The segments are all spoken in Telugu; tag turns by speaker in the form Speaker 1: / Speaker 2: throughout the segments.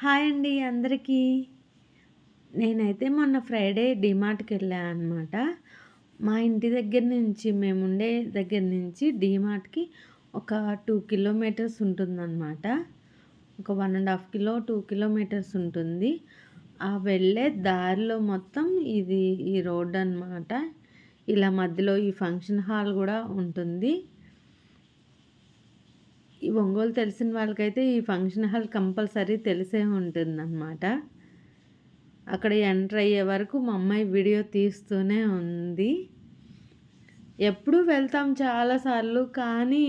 Speaker 1: హాయ్ అండి అందరికీ. నేనైతే మొన్న ఫ్రైడే డిమార్ట్కి వెళ్ళాను అనమాట మా ఇంటి దగ్గర నుంచి మేము ఉండే దగ్గర నుంచి డిమార్ట్కి ఒక టూ కిలోమీటర్స్ ఉంటుందన్నమాట. ఒక one and half kilo two kilometres ఉంటుంది. ఆ వెళ్ళే దారిలో మొత్తం ఇది ఈ రోడ్ అనమాట ఇలా మధ్యలో ఈ ఫంక్షన్ హాల్ కూడా ఉంటుంది. ఈ ఒంగోలు తెలిసిన వాళ్ళకైతే ఈ ఫంక్షన్ హాల్ కంపల్సరీ తెలిసే ఉంటుందన్నమాట. అక్కడ ఎంటర్ అయ్యే వరకు మా అమ్మాయి వీడియో తీస్తూనే ఉంది. ఎప్పుడు వెళ్తాం చాలాసార్లు కానీ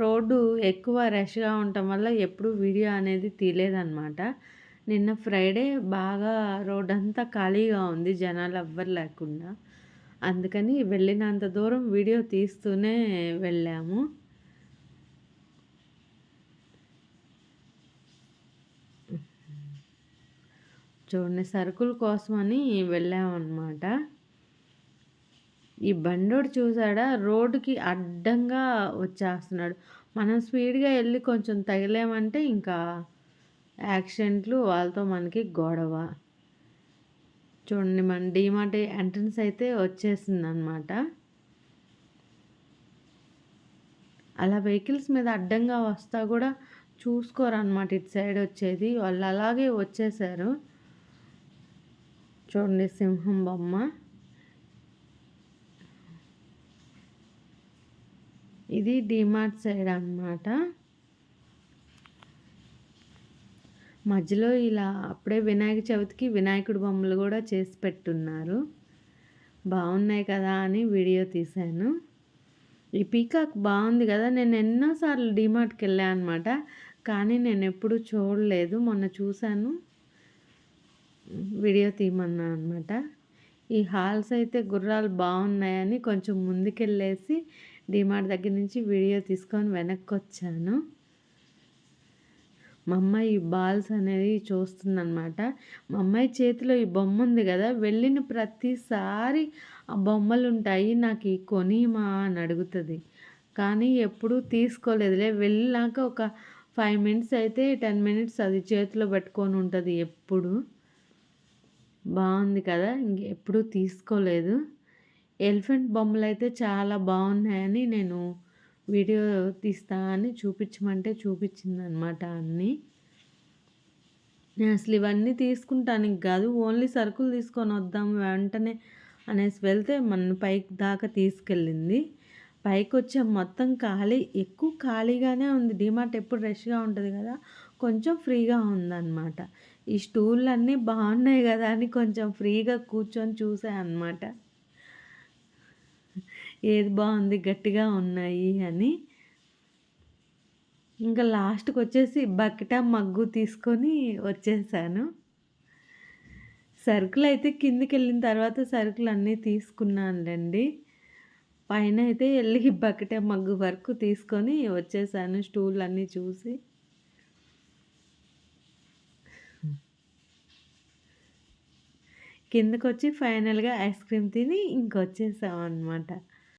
Speaker 1: రోడ్డు ఎక్కువ రష్గా ఉండటం వల్ల ఎప్పుడు వీడియో అనేది తీయలేదన్నమాట. నిన్న ఫ్రైడే బాగా రోడ్ అంతా ఖాళీగా ఉంది జనాలు ఎవ్వరు లేకుండా. అందుకని వెళ్ళినంత దూరం వీడియో తీస్తూనే వెళ్ళాము. చూడండి సరుకుల కోసమని వెళ్ళామన్నమాట. ఈ బండోడు చూసాడా? రోడ్డుకి అడ్డంగా వచ్చేస్తున్నాడు. మనం స్పీడ్గా వెళ్ళి కొంచెం తగిలేమంటే ఇంకా యాక్సిడెంట్లు వాళ్ళతో మనకి గొడవ. చూడండి మన డీమార్ట్ ఎంట్రన్స్ అయితే వచ్చేసింది అనమాట అలా వెహికల్స్ మీద అడ్డంగా వస్తా కూడా చూసుకోరన్నమాట ఇటు సైడ్ వచ్చేది. వాళ్ళు అలాగే వచ్చేసారు. చూడండి సింహం బొమ్మ ఇది డిమార్ట్ సైడ్ అనమాట మధ్యలో ఇలా అప్పుడే వినాయక చవితికి వినాయకుడి బొమ్మలు కూడా చేసి పెట్టున్నారు. బాగున్నాయి కదా అని వీడియో తీశాను. ఈ పీకాక్ బాగుంది కదా నేను ఎన్నోసార్లు డిమార్ట్కి వెళ్ళాను అనమాట కానీ నేను ఎప్పుడు చూడలేదు మొన్న చూశాను. వీడియో తీయమన్నా అనమాట ఈ హాల్స్ అయితే గుర్రాలు బాగున్నాయని కొంచెం ముందుకెళ్ళేసి డిమార్ట్ దగ్గర నుంచి వీడియో తీసుకొని వెనక్కి వచ్చాను మా అమ్మాయి ఈ బాల్స్ అనేది చూస్తుందన్నమాట. మా అమ్మాయి చేతిలో ఈ బొమ్మ ఉంది కదా వెళ్ళిన ప్రతిసారి ఆ బొమ్మలు ఉంటాయి నాకు ఈ కొనిమా అని అడుగుతుంది. కానీ ఎప్పుడూ తీసుకోలేదులే. వెళ్ళాక ఒక ఫైవ్ మినిట్స్ అయితే టెన్ మినిట్స్ అది చేతిలో పెట్టుకొని ఉంటుంది ఎప్పుడు. బాగుంది కదా ఇంకెప్పుడు తీసుకోలేదు. ఎలిఫెంట్ బొమ్మలు అయితే చాలా బాగున్నాయని నేను వీడియో తీస్తా అని చూపించమంటే చూపించింది అనమాట అన్నీ. నేను అసలు ఇవన్నీ తీసుకుంటానికి కాదు ఓన్లీ సరుకులు తీసుకొని వద్దాం వెంటనే అనేసి వెళ్తే మన పైకి దాకా తీసుకెళ్ళింది. పైకి వచ్చే మొత్తం ఖాళీ ఎక్కువ ఖాళీగానే ఉంది. డిమార్ట్ ఎప్పుడు రష్గా ఉంటుంది కదా కొంచెం ఫ్రీగా ఉందన్నమాట. ఈ స్టూళ్ళు అన్నీ బాగున్నాయి కదా అని కొంచెం ఫ్రీగా కూర్చొని చూసా అన్నమాట. ఏది బాగుంది గట్టిగా ఉన్నాయి అని. ఇంకా లాస్ట్కి వచ్చేసి బకెట మగ్గు తీసుకొని వచ్చేసాను. సరుకులు అయితే కిందికి వెళ్ళిన తర్వాత సరుకులు అన్నీ తీసుకున్నానులేండి. పైన అయితే వెళ్ళి బకెటే మగ్గు వరకు తీసుకొని వచ్చేసాను స్టూల్ అన్నీ చూసి. కిందకు వచ్చి ఫైనల్గా ఐస్ క్రీమ్ తిని ఇంకొచ్చేసాం అనమాట